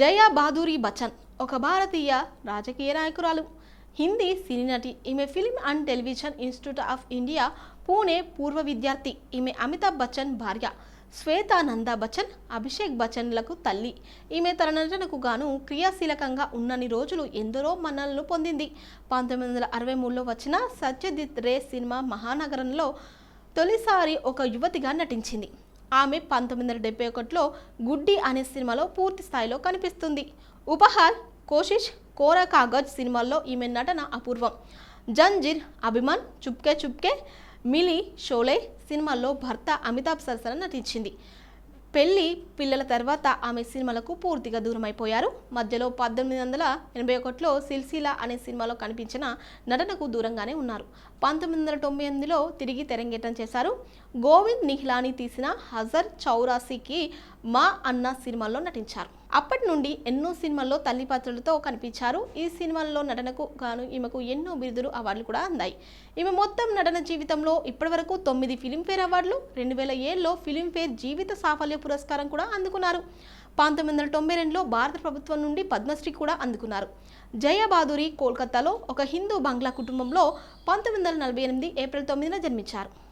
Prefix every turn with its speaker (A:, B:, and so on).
A: జయా బాదూరి బచ్చన్ ఒక భారతీయ రాజకీయ నాయకురాలు. హిందీ సినీ నటి ఈమె Film and Television Institute of India Pune పూర్వ విద్యార్థి ఈమె అమితాబ్ బచ్చన్ భార్య శ్వేతా నందా బచ్చన్ అభిషేక్ బచ్చన్లకు తల్లి. ఈమె తన నటనకు గాను క్రియాశీలకంగా ఉన్నన్ని రోజులు ఎందరో మన్నలను పొందింది. పంతొమ్మిది వందల అరవై మూడులో వచ్చిన సత్యజిత్ రే సినిమా మహానగరంలో తొలిసారి ఒక యువతిగా నటించింది. ఆమె పంతొమ్మిది వందల డెబ్బై ఒకటిలో గుడ్డి అనే సినిమాలో పూర్తి స్థాయిలో కనిపిస్తుంది. ఉపహార్ కోషిష్ కోరా కాగజ్ సినిమాల్లో ఈమె నటన అపూర్వం. జంజీర్ అభిమాన్ చుప్కే చుప్కే మిలి షోలే సినిమాల్లో భర్త అమితాబ్ సరసన నటించింది. పెళ్ళి పిల్లల తర్వాత ఆమె సినిమాలకు పూర్తిగా దూరమైపోయారు. మధ్యలో పద్దెనిమిది వందల ఎనభై ఒకటిలో సిల్సిలా అనే సినిమాలో కనిపించిన నటనకు దూరంగానే ఉన్నారు. పంతొమ్మిది వందల తొంభై ఎనిమిదిలో తిరిగి తెరంగేటం చేశారు. గోవింద్ నిహ్లాని తీసిన హజర్ చౌరాసీకి మా అన్న సినిమాల్లో నటించారు. అప్పటి నుండి ఎన్నో సినిమాల్లో తల్లి పాత్రలతో కనిపించారు. ఈ సినిమాల్లో నటనకు గాను ఈమెకు ఎన్నో బిరుదులు అవార్డులు కూడా అందాయి. ఈమె మొత్తం నటన జీవితంలో ఇప్పటివరకు తొమ్మిది ఫిలింఫేర్ అవార్డులు రెండు వేల ఏడులో ఫిలింఫేర్ జీవిత సాఫల్య పురస్కారం కూడా అందుకున్నారు. పంతొమ్మిది వందల తొంభై రెండులో భారత ప్రభుత్వం నుండి పద్మశ్రీ కూడా అందుకున్నారు. జయ కోల్కతాలో ఒక హిందూ బంగ్లా కుటుంబంలో పంతొమ్మిది వందల నలభై ఎనిమిది ఏప్రిల్ తొమ్మిదిన జన్మించారు.